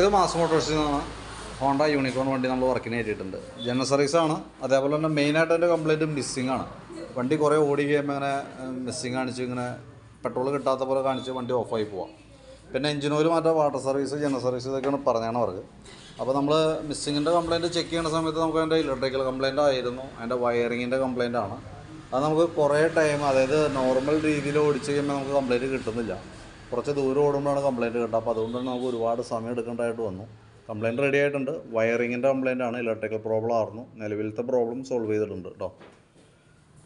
ഇത് മാസ് മോട്ടോഴ്സിൽ നിന്നാണ് Honda unicorn വണ്ടി നമ്മൾ വർക്കിന് കയറ്റിയിട്ടുണ്ട്. ജനറൽ സർവീസ് ആണ്. അതേപോലെ തന്നെ മെയിനായിട്ട് എന്റെ കംപ്ലൈന്റ് മിസ്സിംഗ് ആണ്. വണ്ടി കുറേ ഓടി കഴിയുമ്പോൾ ഇങ്ങനെ മിസ്സിങ് കാണിച്ച് ഇങ്ങനെ പെട്രോൾ കിട്ടാത്ത പോലെ കാണിച്ച് വണ്ടി ഓഫായി പോവാം. പിന്നെ എഞ്ചിൻ ഓയിൽ മാറ്റാൻ വാട്ടർ സർവീസ് ജനറൽ സർവീസ് ഇതൊക്കെയാണ് പറഞ്ഞാണ് അവർക്ക് അപ്പോൾ നമ്മൾ മിസ്സിങ്ങിന്റെ കംപ്ലയിന്റ് ചെക്ക് ചെയ്യുന്ന സമയത്ത് നമുക്ക് അതിന്റെ ഇലക്ട്രിക്കൽ കംപ്ലയിന്റ് ആയിരുന്നു. അതിന്റെ വയറിങ്ങിന്റെ കംപ്ലയിന്റ് ആണ്. അത് നമുക്ക് കുറേ ടൈം അതായത് നോർമൽ രീതിയിൽ ഓടിച്ച് കഴിയുമ്പോൾ നമുക്ക് കംപ്ലയിന്റ് കിട്ടുന്നില്ല. കുറച്ച് ദൂരം ഓടുമ്പോഴാണ് കംപ്ലയിന്റ് കിട്ടുക അപ്പോൾ അതുകൊണ്ടാണ് നമുക്ക് ഒരുപാട് സമയം എടുക്കേണ്ടതായിട്ട് വന്നു. കംപ്ലയിന്റ് റെഡി ആയിട്ടുണ്ട്. വയറിങ്ങിന്റെ കംപ്ലയിന്റ് ആണ്. ഇലക്ട്രിക്കൽ പ്രോബ്ലം ആയിരുന്നു നിലവിലത്തെ പ്രോബ്ലം സോൾവ് ചെയ്തിട്ടുണ്ട് കേട്ടോ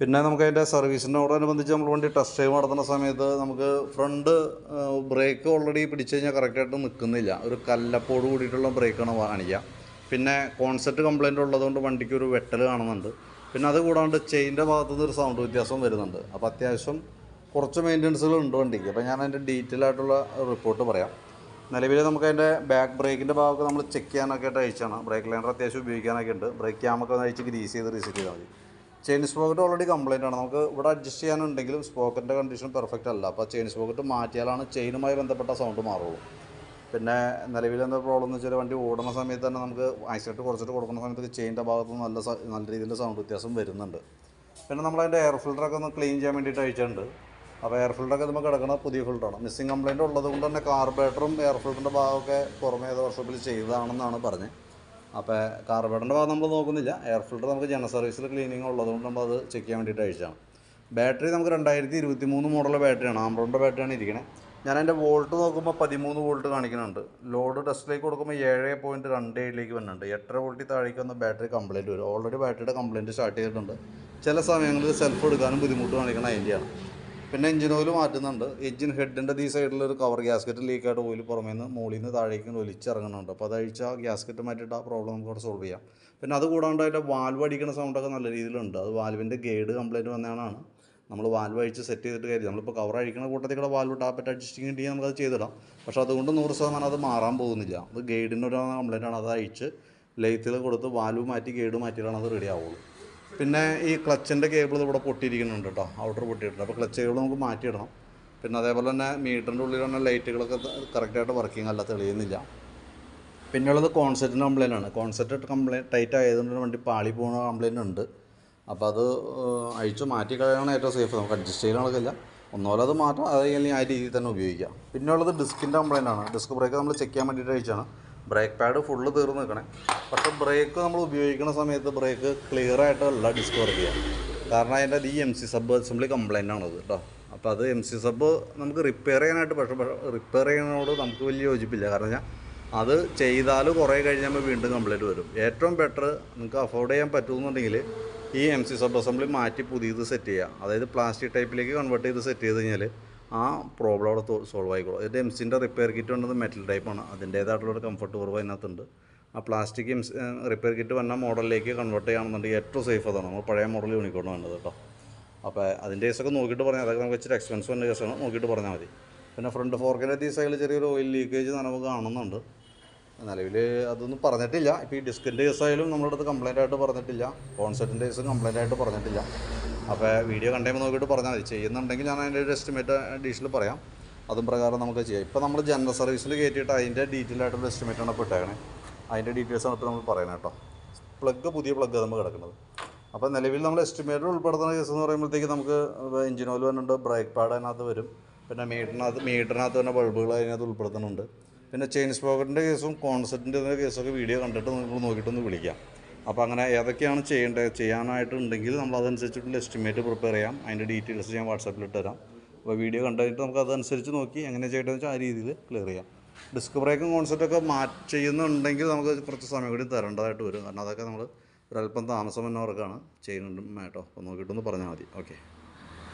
പിന്നെ നമുക്ക് അതിന്റെ സർവീസിനോടനുബന്ധിച്ച് നമ്മൾ വണ്ടി ടെസ്റ്റ് ഡ്രൈവ് നടത്തുന്ന സമയത്ത് നമുക്ക് ഫ്രണ്ട് ബ്രേക്ക് ഓൾറെഡി പിടിച്ചു കഴിഞ്ഞാൽ കറക്റ്റായിട്ട് നിൽക്കുന്നില്ല ഒരു കല്ലപ്പോട് കൂടിയിട്ടുള്ള ബ്രേക്കാണ് കാണിക്കുക പിന്നെ കോൺസെപ്റ്റ് കംപ്ലയിന്റ് ഉള്ളതുകൊണ്ട് വണ്ടിക്ക് ഒരു വെട്ടൽ കാണുന്നുണ്ട്. പിന്നെ അത് കൂടാണ്ട് ചെയിന്റെ ഭാഗത്തുനിന്ന് ഒരു സൗണ്ട് വ്യത്യാസം വരുന്നുണ്ട്. അപ്പോൾ അത്യാവശ്യം കുറച്ച് മെയിന്റനൻസുകൾ ഉണ്ട് വണ്ടിക്ക്. അപ്പോൾ ഞാൻ അതിന്റെ ഡീറ്റെയിൽ ആയിട്ടുള്ള റിപ്പോർട്ട് പറയാം. നിലവിൽ നമുക്ക് അതിന്റെ ബാക്ക് ബ്രേക്കിന്റെ ഭാഗമൊക്കെ നമ്മൾ ചെക്ക് ചെയ്യാനൊക്കെ ആയിട്ട് അയച്ചാണ് ബ്രേക്ക് ലൈനർ അത്യാവശ്യം ഉപയോഗിക്കാനൊക്കെ ഉണ്ട്. ബ്രേക്ക് ക്യാമൊക്കെ ഒന്ന് അയച്ച് ഗ്രീസ് ചെയ്ത് റീസെറ്റ് ചെയ്താൽ മതി. ചെയിൻ സ്പോക്കറ്റ് ഓൾറെഡി കംപ്ലൈന്റ് ആണ്. നമുക്ക് ഇവിടെ അഡ്ജസ്റ്റ് ചെയ്യാനുണ്ടെങ്കിലും സ്പോക്കറ്റിന്റെ കണ്ടീഷൻ പെർഫെക്റ്റ് അല്ല. അപ്പോൾ ചെയിൻ സ്പോക്കറ്റ് മാറ്റിയാലാണ് ചെയിനുമായി ബന്ധപ്പെട്ട സൗണ്ട് മാറുള്ളൂ. പിന്നെ നിലവിൽ എന്താ പ്രോബ്ലം എന്ന് വെച്ചാൽ വണ്ടി ഓടുന്ന സമയത്ത് തന്നെ നമുക്ക് ആക്സിഡന്റ് കുറച്ചിട്ട് കൊടുക്കുന്ന സമയത്ത് ചെയിന്റെ ഭാഗത്ത് നല്ല നല്ല രീതിയിൽ സൗണ്ട് വ്യത്യാസം വരുന്നുണ്ട്. പിന്നെ നമ്മളതിന്റെ എയർ ഫിൽറ്ററൊക്കെ ഒന്ന് ക്ലീൻ ചെയ്യാൻ വേണ്ടിയിട്ട് അയച്ചിട്ടുണ്ട്. അപ്പോൾ എയർ ഫിൽറ്ററൊക്കെ നമുക്ക് കിടക്കണ പുതിയ ഫിൽറ്ററാണ് മിസ്സിംഗ് കംപ്ലയിന്റ് ഉള്ളത് കൊണ്ട് തന്നെ കാർബേറ്ററും എയർ ഫിൽറ്ററിന്റെ ഭാഗമൊക്കെ പുറമേ ഏത് വർഷത്തിൽ ചെയ്തതാണെന്നാണ് പറഞ്ഞത് അപ്പോൾ കാർബേറ്ററിന്റെ ഭാഗം നമ്മൾ നോക്കുന്നില്ല. എയർ ഫിൽറ്റർ നമുക്ക് ജനറൽ സർവീസിൽ ക്ലീനിങ് ഉള്ളതുകൊണ്ട് നമ്മൾ അത് ചെക്ക് ചെയ്യാൻ വേണ്ടിയിട്ട് അയച്ചതാണ്. ബാറ്ററി നമുക്ക് രണ്ടായിരത്തി ഇരുപത്തി മൂന്ന് മോഡൽ ബാറ്ററിയാണ് ആംബ്രോണിന്റെ ബാറ്ററിയാണ് ഇരിക്കണേ. ഞാൻ അതിന്റെ വോൾട്ട് നോക്കുമ്പോൾ പതിമൂന്ന് വോൾട്ട് കാണിക്കുന്നുണ്ട്. ലോഡ് ടെസ്റ്റിലേക്ക് കൊടുക്കുമ്പോൾ ഏഴ് പോയിന്റ് രണ്ട് ഏഴിലേക്ക് വരുന്നുണ്ട് എട്ടര വോൾട്ടിൽ താഴേക്ക് വന്ന ബാറ്ററി കംപ്ലയിന്റ് വരും. ഓൾറെഡി ബാറ്ററിയുടെ കംപ്ലയിന്റ് സ്റ്റാർട്ട് ചെയ്തിട്ടുണ്ട്. ചില സമയങ്ങളിൽ സെൽഫ് എടുക്കാനും ബുദ്ധിമുട്ട് കാണിക്കണം അതിന്റെയാണ് പിന്നെ എഞ്ചിൻ ഓയിൽ മാറ്റുന്നുണ്ട്. എഞ്ചിൻ ഹെഡിന്റെ ഈ സൈഡിൽ ഒരു കവർ ഗ്യാസ്കറ്റ് ലീക്കായിട്ട് ഓയിൽ പുറമേ നിന്ന് മുകളിൽ നിന്ന് താഴേക്ക് ഒലിച്ചിറങ്ങുന്നുണ്ട് അപ്പോൾ അത് അഴിച്ച് ആ ഗ്യാസ്കറ്റ് മാറ്റിയിട്ട് ആ പ്രോബ്ലം നമുക്ക് അവിടെ സോൾവ് ചെയ്യാം. പിന്നെ അത് കൂടാണ്ട് അതിന്റെ വാൽവ് അടിക്കുന്ന സൗണ്ടൊക്കെ നല്ല രീതിയിലുണ്ട്. അത് വാൽവിന്റെ ഗൈഡ് കംപ്ലൈന്റ് വന്നതാണ് നമ്മൾ വാൽവ് അഴിച്ച് സെറ്റ് ചെയ്തിട്ട് കയറി നമ്മളിപ്പോൾ കവർ അഴിക്കുന്ന കൂട്ടത്തിൽ കൂടെ വാൽവ് ടാപ്പറ്റ് അഡ്ജസ്റ്റിംഗ് ഉണ്ടെങ്കിൽ നമുക്കത് ചെയ്തിടാം. പക്ഷേ അതുകൊണ്ട് നൂറ് ശതമാനം അത് മാറാൻ പോകുന്നില്ല. അത് ഗൈഡിന്റെ ഒരു കംപ്ലൈന്റ് ആണ്. അത് അഴിച്ച് ലൈത്തിൽ കൊടുത്ത് വാൽവ് മാറ്റി ഗൈഡ് മാറ്റിയിട്ടാണ് അത് റെഡി ആവുള്ളൂ. പിന്നെ ഈ ക്ലച്ചിന്റെ കേബിൾ ഇവിടെ പൊട്ടിയിരിക്കുന്നുണ്ട് കേട്ടോ ഔട്ടർ പൊട്ടിയിട്ടുണ്ട്. അപ്പോൾ ക്ലച്ച് കേബിൾ നമുക്ക് മാറ്റിയിടണം. പിന്നെ അതേപോലെ തന്നെ മീറ്ററിന്റെ ഉള്ളിൽ തന്നെ ലൈറ്റുകളൊക്കെ കറക്റ്റായിട്ട് വർക്കിംഗ് അല്ല തെളിയുന്നില്ല. പിന്നെയുള്ളത് കോൺസെറ്റിന്റെ കംപ്ലയിന്റ് ആണ്. കോൺസെറ്റ് കംപ്ലയിന്റ് ടൈറ്റ് ആയതുകൊണ്ട് വണ്ടി പാളി പോകുന്ന കംപ്ലയിന്റ് ഉണ്ട്. അപ്പോൾ അത് അഴിച്ചു മാറ്റി കളയാണ് ഏറ്റവും സേഫ് നമുക്ക് അഡ്ജസ്റ്റ് ചെയ്യാൻ നടക്കില്ല ഒന്നുപോലെ അത് മാറ്റാം അത് ആ രീതിയിൽ തന്നെ ഉപയോഗിക്കാം. പിന്നെയുള്ളത് ഡിസ്കിന്റെ കംപ്ലയിന്റ് ആണ്. ഡിസ്ക് ബ്രേക്ക് നമ്മൾ ചെക്ക് ചെയ്യാൻ വേണ്ടിയിട്ട് അയച്ചാണ് ബ്രേക്ക് പാഡ് ഫുള്ള് തീർന്ന് നിൽക്കണേ പക്ഷേ ബ്രേക്ക് നമ്മൾ ഉപയോഗിക്കുന്ന സമയത്ത് ബ്രേക്ക് ക്ലിയർ ആയിട്ടല്ല ഡിസ്ക് വർക്ക് ചെയ്യുക കാരണം അതിന്റെ ഈ M C sub assembly complaint ആണത് കേട്ടോ അപ്പോൾ അത് എം സി സബ് നമുക്ക് റിപ്പയർ ചെയ്യാനായിട്ട് പക്ഷേ റിപ്പയർ ചെയ്യുന്നതിനോട് നമുക്ക് വലിയ യോജിപ്പില്ല. കാരണം ഞാൻ അത് ചെയ്താൽ കുറേ കഴിഞ്ഞാൽ വീണ്ടും കംപ്ലൈന്റ് വരും. ഏറ്റവും ബെറ്റർ നിങ്ങൾക്ക് അഫോർഡ് ചെയ്യാൻ പറ്റുമെന്നുണ്ടെങ്കിൽ ഈ എം സി സബ് അസംബ്ലി മാറ്റി പുതിയത് സെറ്റ് ചെയ്യുക അതായത് പ്ലാസ്റ്റിക് ടൈപ്പിലേക്ക് കൺവേർട്ട് ചെയ്ത് സെറ്റ് ചെയ്ത് കഴിഞ്ഞാൽ ആ പ്രോബ്ലം അവിടെ സോൾവ് ആയിക്കോളും. ഇതിന്റെ എംസിന്റെ റിപ്പയർ കിറ്റ് വന്നത് മെറ്റൽ ടൈപ്പാണ് അതിന്റേതായിട്ടുള്ളൊരു കംഫർട്ട് കുറവ് അതിനകത്തുണ്ട്. ആ പ്ലാസ്റ്റിക് എംസ് റിപ്പയർ കിറ്റ് വന്ന മോഡലിലേക്ക് കൺവേർട്ട് ചെയ്യുകയാണെന്നുണ്ടെങ്കിൽ ഏറ്റവും സേഫ് അതാണ്. നമ്മൾ പഴയ മോഡൽ യൂണിക്കോണ് വേണ്ടത് കേട്ടോ. അപ്പോൾ അതിന്റെ കേസൊക്കെ നോക്കിയിട്ട് പറഞ്ഞാൽ അതൊക്കെ നമുക്ക് ഇച്ചിരി എക്സ്പെൻസ് വന്ന കേസാണ് നോക്കിയിട്ട് പറഞ്ഞാൽ മതി. പിന്നെ ഫ്രണ്ട് ഫോർക്കിന്റെ ഈ സൈഡിൽ ചെറിയൊരു ഓയിൽ ലീക്കേജ് നനവ് കാണുന്നുണ്ട്. നിലവിൽ അതൊന്നും പറഞ്ഞിട്ടില്ല. ഇപ്പോൾ ഈ ഡിസ്കിന്റെ കേസായാലും നമ്മുടെ അടുത്ത് ആയിട്ട് പറഞ്ഞിട്ടില്ല. കോൺസെപ്റ്റിന്റെ കേസ് കംപ്ലൈന്റ് ആയിട്ട് പറഞ്ഞിട്ടില്ല. അപ്പോൾ വീഡിയോ കണ്ടുമ്പോൾ നോക്കിയിട്ട് പറഞ്ഞാൽ മതി. ചെയ്യുന്നുണ്ടെങ്കിൽ ഞാൻ അതിന്റെ ഒരു എസ്റ്റിമേറ്റ് ഡീറ്റെയിൽ പറയാം. അതും പ്രകാരം നമുക്ക് ചെയ്യാം. ഇപ്പോൾ നമ്മൾ ജനറൽ സർവീസിൽ കയറ്റിയിട്ട് അതിന്റെ ഡീറ്റെയിൽ ആയിട്ടുള്ള എസ്റ്റിമേറ്റാണ് ഇപ്പോൾ ഇട്ടേക്കണേ. അതിന്റെ ഡീറ്റെയിൽസാണ് ഇപ്പോൾ നമ്മൾ പറയുന്നത് കേട്ടോ. പ്ലഗ് പുതിയ പ്ലഗ് നമ്മൾ കിടക്കുന്നത്. അപ്പോൾ നിലവിൽ നമ്മൾ എസ്റ്റിമേറ്റ് ഉൾപ്പെടുത്തുന്ന കേസ് എന്ന് പറയുമ്പോഴത്തേക്ക് നമുക്ക് എഞ്ചിൻ ഓയിൽ വരുന്നുണ്ട് ബ്രേക്ക് പാഡ് അതിനകത്ത് വരും. പിന്നെ മീറ്ററിനകത്ത് മീറ്ററിനകത്ത് തന്നെ ബൾബുകൾ അതിനകത്ത് ഉൾപ്പെടുത്തുന്നുണ്ട്. പിന്നെ ചെയിൻ സ്പോക്കറ്റിന്റെ കേസും കോൺസെപ്റ്റിന്റെ കേസൊക്കെ വീഡിയോ കണ്ടിട്ട് നിങ്ങൾ നോക്കിയിട്ടൊന്ന് വിളിക്കാം. അപ്പോൾ അങ്ങനെ ഏതൊക്കെയാണ് ചെയ്യേണ്ടത്? ചെയ്യാനായിട്ടുണ്ടെങ്കിൽ നമ്മൾ അതനുസരിച്ചിട്ടുള്ള എസ്റ്റിമേറ്റ് പ്രിപ്പയർ ചെയ്യാം. അതിന്റെ ഡീറ്റെയിൽസ് ഞാൻ വാട്സാപ്പിൽ ഇട്ട് തരാം അപ്പോൾ വീഡിയോ കണ്ടിട്ട് നമുക്ക് അതനുസരിച്ച് നോക്കി എങ്ങനെ ചെയ്യേണ്ടതെന്ന് വെച്ചാൽ ആ രീതിയിൽ ക്ലിയർ ചെയ്യാം. ഡിസ്ക് ബ്രേക്കും കോൺസെപ്റ്റൊക്കെ മാറ്റ് ചെയ്യുന്നുണ്ടെങ്കിൽ നമുക്ക് കുറച്ച് സമയം കൂടി തരേണ്ടതായിട്ട് വരും. കാരണം അതൊക്കെ നമ്മൾ ഒരല്പം താമസം എന്നവർക്കാണ് ചെയ്യുന്നുണ്ട്. കേട്ടോ. അപ്പോൾ നോക്കിയിട്ടൊന്ന് പറഞ്ഞാൽ മതി. ഓക്കെ